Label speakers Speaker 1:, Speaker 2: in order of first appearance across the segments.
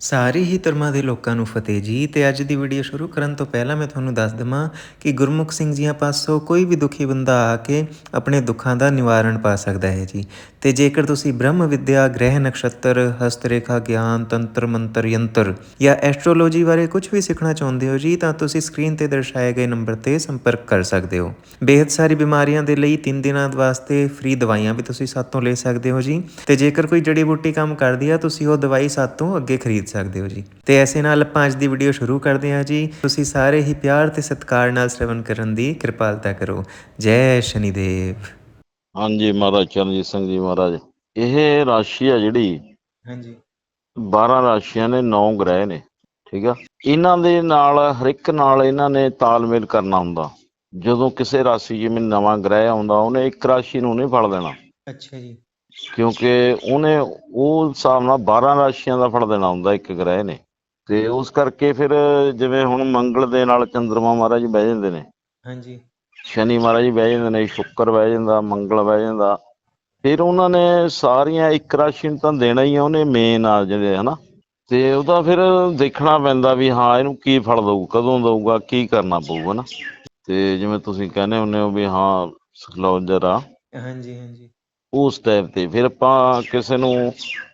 Speaker 1: ਸਾਰੇ ਹੀ ਧਰਮਾਂ ਦੇ ਲੋਕਾਂ ਨੂੰ ਫਤਿਹ ਜੀ। ਤੇ ਅੱਜ ਦੀ ਵੀਡੀਓ ਸ਼ੁਰੂ ਕਰਨ ਤੋਂ ਪਹਿਲਾਂ ਮੈਂ ਤੁਹਾਨੂੰ ਦੱਸ ਦਵਾਂ ਕਿ ਗੁਰਮੁਖ ਸਿੰਘ ਜੀਆਂ ਪਾਸੋਂ ਕੋਈ ਵੀ ਦੁਖੀ ਬੰਦਾ ਆ ਕੇ ਆਪਣੇ ਦੁੱਖਾਂ ਦਾ ਨਿਵਾਰਣ ਪਾ ਸਕਦਾ ਹੈ ਜੀ। ਤੇ ਜੇਕਰ ਤੁਸੀਂ ਬ੍ਰਹਮ ਵਿਦਿਆ, ਗ੍ਰਹਿ ਨਕਸ਼ਤਰ ਹਸਤ ਰੇਖਾ ਗਿਆਨ, ਤੰਤਰ, ਮੰਤਰ, ਯੰਤਰ ਜਾਂ ਐਸਟ੍ਰੋਲੋਜੀ ਬਾਰੇ ਕੁਝ ਵੀ ਸਿੱਖਣਾ ਚਾਹੁੰਦੇ ਹੋ ਜੀ, ਤਾਂ ਤੁਸੀਂ ਸਕਰੀਨ ਤੇ ਦਰਸਾਏ ਗਏ ਨੰਬਰ ਤੇ ਸੰਪਰਕ ਕਰ ਸਕਦੇ ਹੋ। ਬੇਹੱਦ ਸਾਰੀ ਬਿਮਾਰੀਆਂ ਦੇ ਲਈ 3 ਦਿਨਾਂ ਵਾਸਤੇ ਫ੍ਰੀ ਦਵਾਈਆਂ ਵੀ ਤੁਸੀਂ ਸਾਤੋਂ ਲੈ ਸਕਦੇ ਹੋ ਜੀ। ਤੇ ਜੇਕਰ ਕੋਈ ਜੜੀ ਬੂਟੀ ਕੰਮ ਕਰਦੀ ਆ, ਤੁਸੀਂ ਉਹ ਦਵਾਈ ਸਾਤੋਂ ਅੱਗੇ ਖਰੀਦ ਸਕਦੇ ਹੋ ਜੀ। ਤੇ ਐਸੇ ਨਾਲ ਆਪਾਂ ਅੱਜ ਦੀ ਵੀਡੀਓ ਸ਼ੁਰੂ ਕਰਦੇ ਹਾਂ ਜੀ। ਤੁਸੀਂ ਸਾਰੇ ਹੀ ਪਿਆਰ ਤੇ ਸਤਿਕਾਰ ਨਾਲ ਸ਼ਰਵਣ ਕਰਨ ਦੀ ਕਿਰਪਾਲਤਾ ਕਰੋ। ਜੈ ਸ਼ਨੀਦੇਵ।
Speaker 2: ਹਾਂਜੀ ਮਹਾਰਾਜ ਚਰਨਜੀਤ ਸਿੰਘ ਜੀ ਮਹਾਰਾਜ। ਇਹ ਰਾਸ਼ੀ ਆ ਜਿਹੜੀ
Speaker 1: ਹਾਂਜੀ।
Speaker 2: 12 ਰਾਸ਼ੀਆਂ ਨੇ 9 ਗ੍ਰਹਿ ਨੇ ਠੀਕ ਆ? ਇਹਨਾਂ ਦੇ ਨਾਲ ਹਰ ਇੱਕ ਨਾਲ ਇਹਨਾਂ ਨੇ ਤਾਲਮੇਲ ਕਰਨਾ ਹੁੰਦਾ। ਜਦੋਂ ਕਿਸੇ ਰਾਸ਼ੀ ਜਿਵੇਂ ਨਵਾਂ ਗ੍ਰਹਿ ਆਉਂਦਾ ਉਹਨੇ ਇੱਕ ਰਾਸ਼ੀ ਨੂੰ ਨਹੀਂ ਫੜ ਦੇਣਾ
Speaker 1: ਅੱਛਾ ਜੀ।
Speaker 2: ਕਿਉਂਕਿ ਉਹਨੇ ਉਹ ਹਿਸਾਬ ਨਾਲ 12 ਰਾਸ਼ੀਆਂ ਦਾ ਫੜ ਦੇਣਾ ਹੁੰਦਾ ਇੱਕ ਗ੍ਰਹਿ ਨੇ। ਤੇ ਉਸ ਕਰਕੇ ਫਿਰ ਜਿਵੇਂ ਹੁਣ ਮੰਗਲ ਦੇ ਨਾਲ ਚੰਦਰਮਾ ਮਹਾਰਾਜ ਬਹਿ ਜਾਂਦੇ ਨੇ।
Speaker 1: ਹਾਂਜੀ।
Speaker 2: ਸ਼ਨੀ ਮਹਾਰਾਜ ਬਹਿ ਜਾਂਦੇ ਨੇ ਸ਼ੁੱਕਰ ਬਹਿ ਜਾਂਦਾ ਮੰਗਲ ਬਹਿ ਜਾਂਦਾ। ਫਿਰ ਉਹਨਾਂ ਨੇ ਸਾਰੀਆਂ ਇੱਕ ਰਾਸ਼ੀ ਨੂੰ ਤਾਂ ਦੇਣਾ ਹੀ ਆ ਉਹਨੇ ਮੇਨ ਆ ਜਿਹੜੇ ਹਨਾ। ਤੇ ਉਹਦਾ ਫਿਰ ਦੇਖਣਾ ਪੈਂਦਾ ਵੀ ਹਾਂ ਇਹਨੂੰ ਕੀ ਫਲ ਦਊ ਕਦੋਂ ਦਊਗਾ ਕੀ ਕਰਨਾ ਪਊਗਾ ਨਾ ਤੇ ਜਿਵੇਂ ਤੁਸੀਂ ਕਹਿੰਦੇ ਹੁੰਦੇ ਹੋ ਵੀ ਹਾਂ ਸਕਲੋਜਰ ਆ।
Speaker 1: ਹਾਂਜੀ ਹਾਂਜੀ।
Speaker 2: ਉਸ ਟਾਈਪ ਤੇ ਫਿਰ ਆਪਾਂ ਕਿਸੇ ਨੂੰ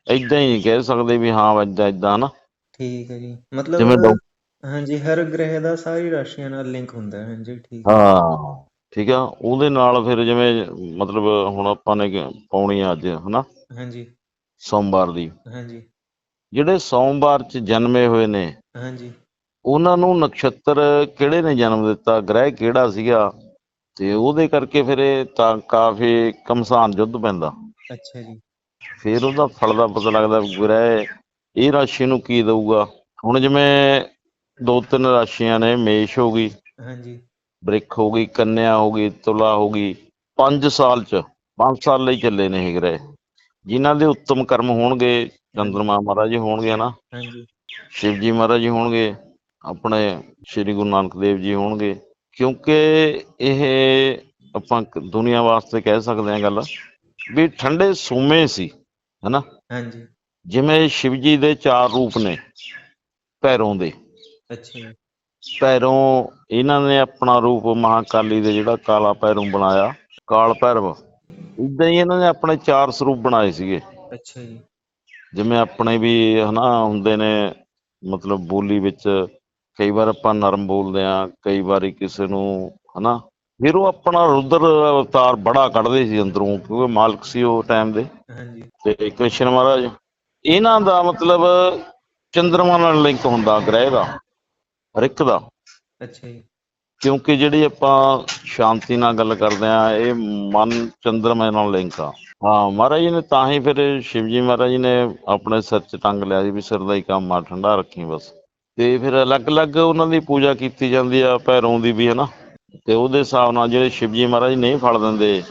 Speaker 2: ਏਦਾਂ ਹੀ ਨਹੀਂ ਕਹਿ ਸਕਦੇ ਵੀ ਹਾਂ ਏਦਾਂ ਏਦਾਂ ਨਾ
Speaker 1: ਠੀਕ ਹੈ ਜੀ।
Speaker 2: ਜਿਵੇਂ
Speaker 1: ਮਤਲਬ
Speaker 2: ਡਾਕ-
Speaker 1: ਹਾਂਜੀ ਹਰ ਗ੍ਰਹਿ ਦਾ ਸਾਰੀ ਰਾਸ਼ੀਆਂ ਨਾਲ ਲਿੰਕ ਹੁੰਦਾ ਹੈ। ਹਾਂਜੀ ਠੀਕ
Speaker 2: ਹਾਂ। ਠੀਕ ਆ। ਉਹਦੇ ਨਾਲ ਫਿਰ ਜਿਵੇਂ ਮਤਲਬ ਹੁਣ ਆਪਾਂ ਨੇ ਕਿ- ਪਾਉਣੀ ਆ ਅੱਜ ਹਨਾ?
Speaker 1: ਹਾਂਜੀ।
Speaker 2: ਸੋਮਵਾਰ ਦੀ।
Speaker 1: ਹਾਂਜੀ।
Speaker 2: ਜਿਹੜੇ ਸੋਮਵਾਰ ਚ ਜਨਮੇ ਹੋਏ ਨੇ
Speaker 1: ਹਾਂਜੀ।
Speaker 2: ਉਹਨਾਂ ਨੂੰ ਨਕਸ਼ਤਰ ਕਿਹੜੇ ਨੇ ਜਨਮ ਦਿੱਤਾ? ਗ੍ਰਹਿ ਕਿਹੜਾ ਸੀਗਾ? ਤੇ ਉਹਦੇ ਕਰਕੇ ਫਿਰ ਇਹ ਤਾਂ ਕਾਫੀ ਕਮਸਾਨ ਯੁੱਧ ਪੈਂਦਾ।
Speaker 1: ਅੱਛਾ ਜੀ।
Speaker 2: ਫਿਰ ਉਹਦਾ ਫਲ ਦਾ ਪਤਾ ਲੱਗਦਾ ਵੀ ਗ੍ਰਹਿ ਇਹ ਰਾਸ਼ੀ ਨੂੰ ਕੀ ਦਊਗਾ। ਹੁਣ ਜਿਵੇਂ ਦੋ ਤਿੰਨ ਰਾਸ਼ੀਆਂ ਨੇ ਮੇਸ਼ ਹੋ ਗਈ
Speaker 1: ਹਾਂਜੀ।
Speaker 2: ਬ੍ਰਿਕ ਹੋ ਗਈ ਕੰਨਿਆ ਹੋ ਗਈ ਤੁਲਾ ਹੋ ਗਈ 5 ਸਾਲ ਚ 5 ਸਾਲ ਲਈ ਚੱਲੇ ਨੇ ਇਹ ਗ੍ਰਹਿ ਜਿਨ੍ਹਾਂ ਦੇ ਉੱਤਮ ਕਰਮ ਹੋਣਗੇ ਚੰਦਰਮਾ ਮਹਾਰਾਜ ਜੀ ਹੋਣਗੇ ਨਾ
Speaker 1: ਹਾਂਜੀ।
Speaker 2: ਸ਼ਿਵ ਜੀ ਮਹਾਰਾਜ ਜੀ ਹੋਣਗੇ ਆਪਣੇ ਸ੍ਰੀ ਗੁਰੂ ਨਾਨਕ ਦੇਵ ਜੀ ਹੋਣਗੇ। ਕਿਉਂਕਿ ਇਹ ਆਪਾਂ ਦੁਨੀਆ ਵਾਸਤੇ ਕਹਿ ਸਕਦੇ ਹਾਂ ਗੱਲ ਵੀ ਠੰਡੇ ਸੂਮੇ ਸੀ ਹਨਾ?
Speaker 1: ਹਾਂਜੀ।
Speaker 2: ਜਿਵੇਂ ਸ਼ਿਵ ਜੀ ਦੇ ਚਾਰ ਰੂਪ ਨੇ ਭੈਰੋਂ ਦੇ।
Speaker 1: ਅੱਛਾ।
Speaker 2: ਭੈਰੋਂ ਇਹਨਾਂ ਨੇ ਆਪਣਾ ਰੂਪ ਮਹਾਕਾਲੀ ਦੇ ਜਿਹੜਾ ਕਾਲਾ ਭੈਰੋਂ ਬਣਾਇਆ ਕਾਲ ਭੈਰਵ। ਇਦਾਂ ਹੀ ਇਹਨਾਂ ਨੇ ਆਪਣੇ ਚਾਰ ਸਰੂਪ ਬਣਾਏ ਸੀਗੇ।
Speaker 1: ਅੱਛਾ ਜੀ।
Speaker 2: ਜਿਵੇਂ ਆਪਣੇ ਵੀ ਹਨਾ ਹੁੰਦੇ ਨੇ ਮਤਲਬ ਬੋਲੀ ਵਿੱਚ ਕਈ ਵਾਰ ਆਪਾਂ ਨਰਮ ਬੋਲਦੇ ਆ ਕਈ ਵਾਰੀ ਕਿਸੇ ਨੂੰ ਹਨਾ? ਫਿਰ ਉਹ ਆਪਣਾ ਰੁਦਰ ਅਵਤਾਰ ਬੜਾ ਕੱਢਦੇ ਸੀ ਅੰਦਰੋਂ ਕਿਉਂਕਿ ਮਾਲਕ ਸੀ ਉਹ ਟਾਈਮ ਦੇ।
Speaker 1: ਹਾਂਜੀ।
Speaker 2: ਤੇ ਕ੍ਰਿਸ਼ਨ ਮਹਾਰਾਜ ਇਹਨਾਂ ਦਾ ਮਤਲਬ ਚੰਦਰਮਾ ਨਾਲ ਲਿੰਕ ਹੁੰਦਾ ਗ੍ਰਹਿ ਦਾ ਹਰ ਇੱਕ ਦਾ।
Speaker 1: ਅੱਛਾ ਜੀ।
Speaker 2: ਕਿਉਂਕਿ ਜਿਹੜੀ ਆਪਾਂ ਸ਼ਾਂਤੀ ਨਾਲ ਗੱਲ ਕਰਦੇ ਆ ਇਹ ਮਨ ਚੰਦਰਮਾ ਨਾਲ ਲਿੰਕ ਆ। ਹਾਂ ਮਹਾਰਾਜ ਜੀ ਨੇ ਤਾਂ ਹੀ ਫਿਰ ਸ਼ਿਵ ਜੀ ਮਹਾਰਾਜ ਜੀ ਨੇ ਆਪਣੇ ਸਿਰ 'ਚ ਟੰਗ ਲਿਆ ਸੀ ਵੀ ਸਿਰ ਦਾ ਹੀ ਕੰਮ ਆ ਠੰਡਾ ਰੱਖੀ ਬਸ। ਤੇ ਫਿਰ ਅਲੱਗ-ਅਲੱਗ ਉਹਨਾਂ ਦੀ ਪੂਜਾ ਕੀਤੀ ਜਾਂਦੀ ਆ ਭੈਰੋਂ ਦੀ ਵੀ, ਹਨਾ? ਤੇ ਉਹਦੇ ਹਿਸਾਬ ਨਾਲ ਜਿਹੜੇ ਸ਼ਿਵ ਮਹਾਰਾਜ ਨਹੀਂ ਫੜ ਦਿੰਦੇ,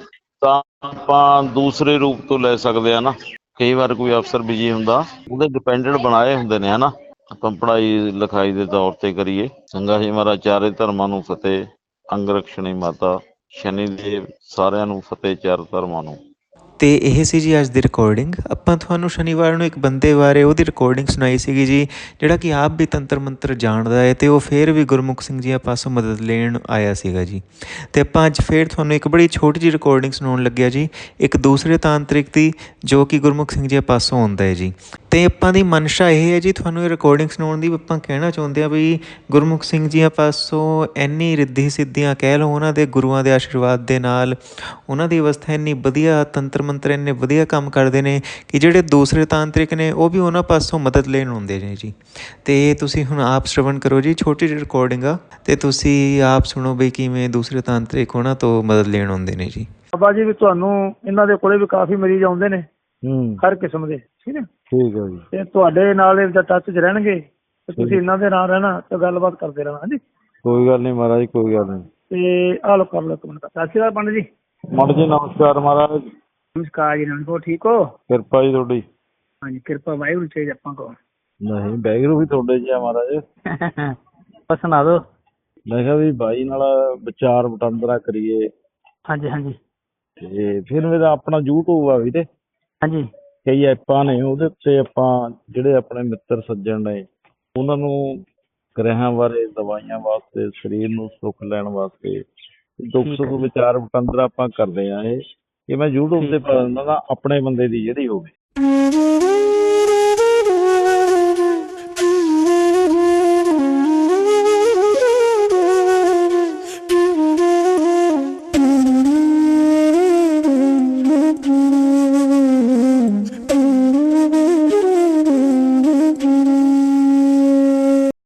Speaker 2: ਤਾਂ ਆਪਾਂ ਦੂਸਰੇ ਰੂਪ ਤੋਂ ਲੈ ਸਕਦੇ ਆ ਨਾ ਕਈ ਵਾਰ ਕੋਈ ਅਫਸਰ ਬਿਜ਼ੀ ਹੁੰਦਾ, ਉਹਦੇ ਡਿਪੈਂਡੈਂਟ ਬਣਾਏ ਹੁੰਦੇ ਨੇ, ਹਨਾ? ਆਪਾਂ ਪੜ੍ਹਾਈ ਲਿਖਾਈ ਦੇ ਤੌਰ ਤੇ ਕਰੀਏ। ਸੰਗਾ ਜੀ ਮਹਾਰਾਜ, ਚਾਰੇ ਧਰਮਾਂ ਨੂੰ ਫਤਿਹ ਅੰਗ ਮਾਤਾ, ਸ਼ਨੀ ਦੇਵ, ਸਾਰਿਆਂ ਨੂੰ ਫਤਿਹ, ਚਾਰ ਧਰਮਾਂ ਨੂੰ।
Speaker 1: ਤੇ ਇਹ ਸੀ ਜੀ ਅੱਜ ਦੀ ਰਿਕਾਰਡਿੰਗ ਆਪਾਂ ਤੁਹਾਨੂੰ ਸ਼ਨੀਵਾਰ ਨੂੰ ਇੱਕ ਬੰਦੇ ਬਾਰੇ ਉਹਦੀ ਰਿਕਾਰਡਿੰਗ ਸੁਣਾਈ ਸੀਗੀ ਜੀ, ਜਿਹੜਾ ਕਿ ਆਪ ਵੀ ਤੰਤਰ ਮੰਤਰ ਜਾਣਦਾ ਹੈ ਤੇ ਉਹ ਫੇਰ ਵੀ ਗੁਰਮੁਖ ਸਿੰਘ ਜੀ ਪਾਸੋਂ ਮਦਦ ਲੈਣ ਆਇਆ ਸੀਗਾ ਜੀ। ਤੇ ਆਪਾਂ ਅੱਜ ਫੇਰ ਤੁਹਾਨੂੰ ਇੱਕ ਬੜੀ ਛੋਟੀ ਜਿਹੀ ਰਿਕਾਰਡਿੰਗ ਸੁਣਾਉਣ ਲੱਗਿਆ ਜੀ, ਇੱਕ ਦੂਸਰੇ ਤਾਂਤਰਿਕ ਦੀ, ਜੋ ਕਿ ਗੁਰਮੁਖ ਸਿੰਘ ਜੀ ਪਾਸੋਂ ਆਉਂਦਾ ਹੈ ਜੀ। ਤੇ ਆਪਾਂ ਦੀ ਮਨਸ਼ਾ ਇਹ ਹੈ ਜੀ, ਤੁਹਾਨੂੰ ਇਹ ਰਿਕਾਰਡਿੰਗ ਸੁਣਾਉਣ ਦੀ ਆਪਾਂ ਕਹਿਣਾ ਚਾਹੁੰਦੇ ਆ ਵੀ ਗੁਰਮੁਖ ਸਿੰਘ ਜੀ ਪਾਸੋਂ ਇੰਨੀ ਰਿੱਧੀ ਸਿੱਧੀਆਂ ਕਹਿ ਲਓ, ਉਹਨਾਂ ਦੇ ਗੁਰੂਆਂ ਦੇ ਆਸ਼ੀਰਵਾਦ ਦੇ ਨਾਲ, ਉਹਨਾਂ ਦੀ ਅਵਸਥਾ ਇੰਨੀ ਵਧੀਆ ਤੰਤਰ ਮੰਤਰ ਇੰਨੇ ਵਧੀਆ ਕੰਮ ਕਰਦੇ ਨੇ ਕਿ ਜਿਹੜੇ ਦੂਸਰੇ ਤਾਂਤਰਿਕ ਨੇ ਉਹ ਵੀ ਉਹਨਾਂ ਪਾਸੋਂ ਮਦਦ ਲੈਣ ਆਉਂਦੇ ਨੇ ਜੀ। ਤੇ ਤੁਸੀਂ ਹੁਣ ਆਪ ਸ਼ਰਵਣ ਕਰੋ ਜੀ ਛੋਟੀ ਜਿਹੀ ਰਿਕਾਰਡਿੰਗ ਆ ਤੇ ਤੁਸੀਂ ਆਪ ਸੁਣੋ ਵੀ ਕਿਵੇਂ ਦੂਸਰੇ ਤਾਂਤਰਿਕ ਉਹਨਾਂ ਤੋਂ ਮਦਦ ਲੈਣ ਆਉਂਦੇ ਨੇ ਜੀ।
Speaker 3: ਬਾਬਾ ਜੀ ਵੀ ਤੁਹਾਨੂੰ ਇਹਨਾਂ ਦੇ ਕੋਲੇ ਵੀ ਕਾਫੀ ਮਰੀਜ਼ ਆਉਂਦੇ ਨੇ।
Speaker 4: ਹੂੰ।
Speaker 3: ਹਰ ਕਿਸਮ ਦੇ ਠੀਕ ਹੈ?
Speaker 4: ਠੀਕ ਹੈ ਜੀ।
Speaker 3: ਤੇ ਤੁਹਾਡੇ ਨਾਲ ਇਹ ਟੱਚ 'ਚ ਰਹਿਣਗੇ ਤੇ ਤੁਸੀਂ ਇਹਨਾਂ ਦੇ ਨਾਲ ਰਹਿਣਾ ਤੇ ਗੱਲਬਾਤ ਕਰਦੇ ਰਹਿਣਾ ਹਾਂਜੀ?
Speaker 4: ਕੋਈ ਗੱਲ ਨਹੀਂ ਮਹਾਰਾਜ ਕੋਈ ਗੱਲ ਨਹੀਂ।
Speaker 3: ਤੇ ਆਹ ਲੋ ਕਰ ਲਓ ਇੱਕ ਮਿੰਟ। ਸਤਿ ਸ਼੍ਰੀ ਅਕਾਲ ਪੰਡਿਤ ਜੀ।
Speaker 4: ਮੜ ਜੀ ਨਮਸਕਾਰ ਮਹਾਰਾਜ।
Speaker 3: ਨਮਸਕਾਰ ਜੀ ਨੰਦਪੁਰ ਠੀਕ ਹੋ?
Speaker 4: ਕਿਰਪਾ ਜੀ ਤੁਹਾਡੀ।
Speaker 3: ਹਾਂਜੀ ਕਿਰਪਾ ਵਾਹਿਗੁਰੂ ਚਾਹੀਦੀ ਆਪਾਂ ਕੋ
Speaker 4: ਨਹੀਂ ਵਾਹਿਗੁਰੂ ਵੀ ਤੁਹਾਡੇ ਜੀ ਆ ਮਹਾਰਾਜ।
Speaker 3: ਬਸ ਦੋ
Speaker 4: ਮੈਂ ਕਿਹਾ ਵੀ ਬਾਈ ਨਾਲ ਵਿਚਾਰ ਵਟਾਂਦਰਾ ਕਰੀਏ।
Speaker 3: ਹਾਂਜੀ ਹਾਂਜੀ।
Speaker 4: ਤੇ ਫਿਰ ਮੇਰਾ ਆਪਣਾ YouTube ਆ ਵੀ ਤੇ।
Speaker 3: ਹਾਂਜੀ।
Speaker 2: ਕਈ ਐਪਾਂ ਨੇ ਉਹਦੇ ਉੱਤੇ ਆਪਾਂ ਜਿਹੜੇ ਆਪਣੇ ਮਿੱਤਰ ਸੱਜਣ ਨੇ ਉਹਨਾਂ ਨੂੰ ਗ੍ਰਹਿਆਂ ਬਾਰੇ ਦਵਾਈਆਂ ਵਾਸਤੇ ਸਰੀਰ ਨੂੰ ਸੁੱਖ ਲੈਣ ਵਾਸਤੇ ਦੁੱਖ ਸੁੱਖ ਵਿਚਾਰ ਵਟਾਂਦਰਾ ਆਪਾਂ ਕਰਦੇ ਆ ਇਹ। ਕਿ ਮੈਂ YouTube ਤੇ ਪਾ ਦਿੰਦਾ ਨਾ ਆਪਣੇ ਬੰਦੇ ਦੀ ਜਿਹੜੀ ਹੋਵੇ।